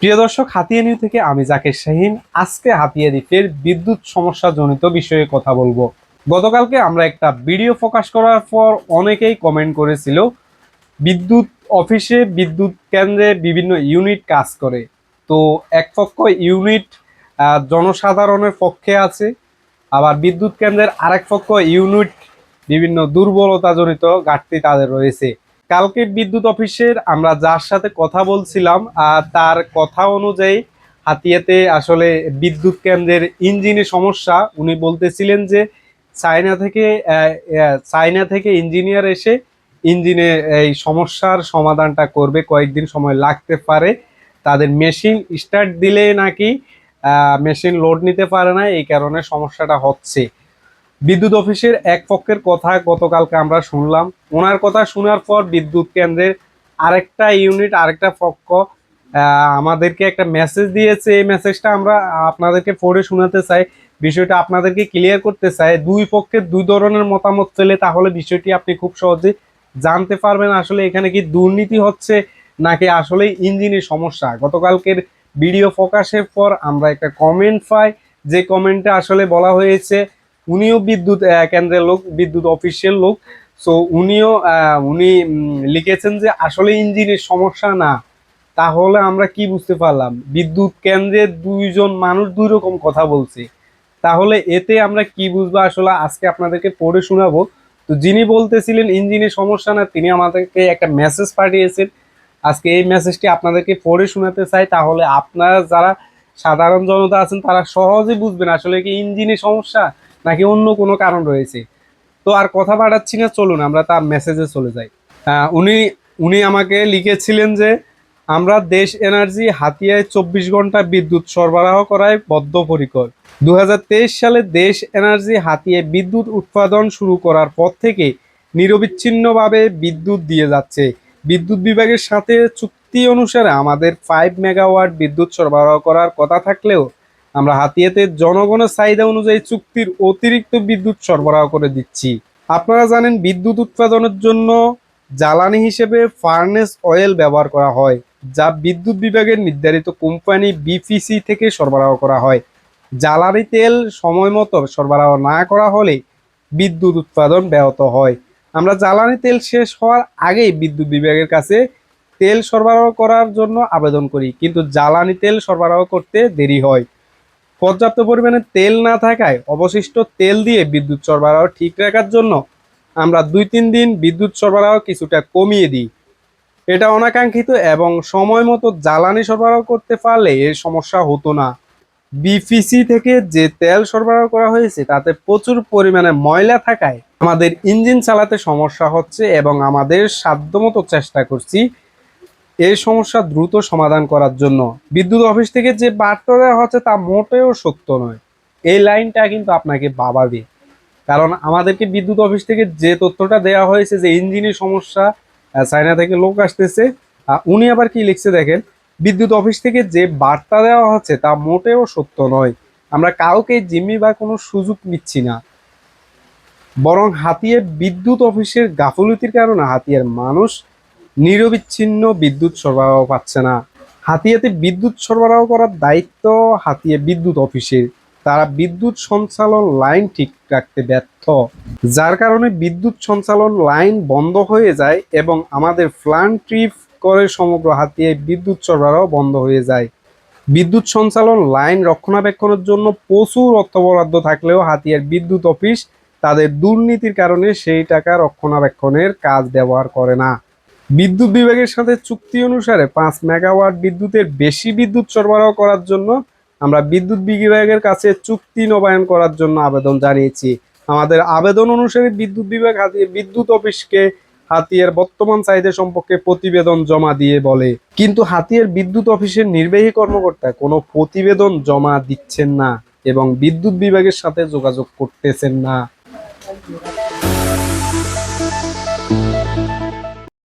প্রিয় দর্শক, হাতিয়া নিউ থেকে আমি জাকের শাহিন। আজকে হাতিয়া দ্বীপের বিদ্যুৎ সমস্যা জনিত বিষয়ে কথা বলব। গতকালকে আমরা একটা ভিডিও প্রকাশ করার পর অনেকেই কমেন্ট করেছিল, বিদ্যুৎ অফিসে বিদ্যুৎ কেন্দ্রে বিভিন্ন ইউনিট কাজ করে। তো এক পক্ষ ইউনিট জনসাধারণের পক্ষে আছে, আবার বিদ্যুৎ কেন্দ্রের আরেক পক্ষ ইউনিট বিভিন্ন দুর্বলতাজনিত ঘাটতি তাদের রয়েছে। কালকে বিদ্যুৎ অফিসের আমরা যার সাথে কথা বলছিলাম আহ, তার কথা অনুযায়ী হাতিয়াতে আসলে বিদ্যুৎ কেন্দ্রের ইঞ্জিনের সমস্যা। উনি বলতেছিলেন যে চায়না থেকে চায়না থেকে ইঞ্জিনিয়ার এসে ইঞ্জিনে এই সমস্যার সমাধানটা করবে কয়েকদিন সময় লাগতে পারে। তাদের মেশিন স্টার্ট দিলে নাকি মেশিন লোড নিতে পারে না এই কারণে সমস্যাটা হচ্ছে। বিদ্যুৎ অফিসের এক পক্ষের কথা গতকালকে আমরা শুনলাম। ওনার কথা শোনার পর বিদ্যুৎ কেন্দ্রের আরেকটা ইউনিট, আরেকটা পক্ষ আমাদেরকে একটা মেসেজ দিয়েছে। এই মেসেজটা আমরা আপনাদেরকে পড়ে শোনাতে চাই। বিষয়টা আপনাদেরকে ক্লিয়ার করতে চাই। দুই পক্ষের দুই ধরনের মতামত পেলে তাহলে বিষয়টি আপনি খুব সহজে জানতে পারবেন, আসলে এখানে কি দুর্নীতি হচ্ছে নাকি আসলে ইঞ্জিনের সমস্যা। গতকালকের ভিডিও প্রকাশের পর আমরা একটা কমেন্ট পাই। যে কমেন্টে আসলে বলা হয়েছে উনিও বিদ্যুৎ কেন্দ্রের লোক, বিদ্যুৎ অফিসের লোক। সো উনিও উনি লিখেছেন যে আসলে ইঞ্জিনের সমস্যা না। তাহলে আমরা কি বুঝতে পারলাম? বিদ্যুৎ কেন্দ্রে দুইজন মানুষ দুই রকম কথা বলছে। তাহলে এতে আমরা কি বুঝব? আসলে আজকে আপনাদেরকে পড়ে শোনাবো। তো যিনি বলতেছিলেন ইঞ্জিনের সমস্যা না, তিনি আমাদেরকে একটা মেসেজ পাঠিয়েছেন। আজকে এই মেসেজটি আপনাদেরকে পড়ে শোনাতে চাই। তাহলে আপনারা যারা সাধারণ জনতা আছেন, তারা সহজে বুঝবেন আসলে কি ইঞ্জিনের সমস্যা। নাকি অন্য কোনো কারণ রয়েছে? তো আর কথা বাড়াচ্ছি না, চলুন আমরা তার মেসেজে চলে যাই। উনি উনি আমাকে লিখেছিলেন যে, আমরা দেশ এনার্জি হাতিয়ায় চব্বিশ ঘণ্টা বিদ্যুৎ সরবরাহ করায় বদ্ধপরিকর। দু হাজার তেইশ সালে দেশ এনার্জি হাতিয়ে বিদ্যুৎ উৎপাদন শুরু করার পর থেকে নিরবিচ্ছিন্নভাবে বিদ্যুৎ দিয়ে যাচ্ছে। বিদ্যুৎ বিভাগের সাথে চুক্তি অনুসারে আমাদের ফাইভ মেগাওয়াট বিদ্যুৎ সরবরাহ করার কথা থাকলেও আমরা হাতিয়াতে জনগণের চাহিদা অনুযায়ী চুক্তির অতিরিক্ত বিদ্যুৎ সরবরাহ করে দিচ্ছি। আপনারা জানেন বিদ্যুৎ উৎপাদনের জন্য জ্বালানি হিসেবে ফার্নেস অয়েল ব্যবহার করা হয়, যা বিদ্যুৎ বিভাগের নির্ধারিত কোম্পানি বিপিসি থেকে সরবরাহ করা হয়। জ্বালানি তেল সময় মতো সরবরাহ না করা হলে বিদ্যুৎ উৎপাদন ব্যাহত হয়। আমরা জ্বালানি তেল শেষ হওয়ার আগেই বিদ্যুৎ বিভাগের কাছে তেল সরবরাহ করার জন্য আবেদন করি, কিন্তু জ্বালানি তেল সরবরাহ করতে দেরি হয়। পর্যাপ্ত পরিমাণে তেল না থাকায় অবশিষ্ট তেল দিয়ে বিদ্যুৎ সরবরাহ ঠিক রাখার জন্য আমরা দুই তিন দিন বিদ্যুৎ সরবরাহ কিছুটা কমিয়ে দিই। এটা অনাকাঙ্ক্ষিত এবং সময় মতো জ্বালানি সরবরাহ করতে পারলে এর সমস্যা হতো না। বিপিসি থেকে যে তেল সরবরাহ করা হয়েছে, তাতে প্রচুর পরিমাণে ময়লা থাকায় আমাদের ইঞ্জিন চালাতে সমস্যা হচ্ছে এবং আমাদের সাধ্যমতো চেষ্টা করছি এই সমস্যা দ্রুত সমাধান করার জন্য। বিদ্যুৎ অফিস থেকে যে বার্তা দেওয়া হচ্ছে তা মোটেও সত্য নয়। এই লাইনটা কিন্তু আপনাকে ভাবাবে কারণ আমাদেরকে বিদ্যুৎ অফিস থেকে যে তথ্যটা দেওয়া হয়েছে, যে ইঞ্জিনের সমস্যা চায়না থেকে লোক আসতেছে উনি আবার কি লিখছে দেখেন? বিদ্যুৎ অফিস থেকে যে বার্তা দেওয়া হচ্ছে তা মোটেও সত্য নয়। আমরা কাউকে জিম্মি বা কোনো সুযোগ নিচ্ছি না। বরং হাতিয়ে বিদ্যুৎ অফিসের গাফলতির কারণে হাতিয়ার মানুষ নিরবিচ্ছিন্ন বিদ্যুৎ সরবরাহ পাচ্ছে না। হাতিয়াতে বিদ্যুৎ সরবরাহ করার দায়িত্ব হাতিয়া বিদ্যুৎ অফিসের। তারা বিদ্যুৎ সঞ্চালন লাইন ঠিক রাখতে ব্যর্থ। যার কারণে বিদ্যুৎ সঞ্চালন লাইন বন্ধ হয়ে যায় এবং আমাদের প্লান ট্রিপ করে সমগ্র হাতিয়ে বিদ্যুৎ সরবরাহ বন্ধ হয়ে যায়। বিদ্যুৎ সঞ্চালন লাইন রক্ষণাবেক্ষণের জন্য প্রচুর অর্থ বরাদ্দ থাকলেও হাতিয়ার বিদ্যুৎ অফিস তাদের দুর্নীতির কারণে সেই টাকা রক্ষণাবেক্ষণের কাজ ব্যবহার করে না। বিদ্যুৎ বিভাগের সাথে চুক্তি অনুসারে পাঁচ মেগাওয়াট বিদ্যুতের বেশি বিদ্যুৎ সরবরাহ করার জন্য আমরা বিদ্যুৎ বিভাগের কাছে চুক্তি নবায়ন করার জন্য আবেদন জানিয়েছি। আমাদের আবেদন অনুসারে বিদ্যুৎ বিভাগ হাতিয়ে বিদ্যুৎ অফিসকে হাতিয়ার বর্তমান চাহিদা সম্পর্কে প্রতিবেদন জমা দিয়ে বলে। কিন্তু হাতিয়ার বিদ্যুৎ অফিসের নির্বাহী কর্মকর্তা কোনো প্রতিবেদন জমা দিচ্ছেন না এবং বিদ্যুৎ বিভাগের সাথে যোগাযোগ করতেছেন না।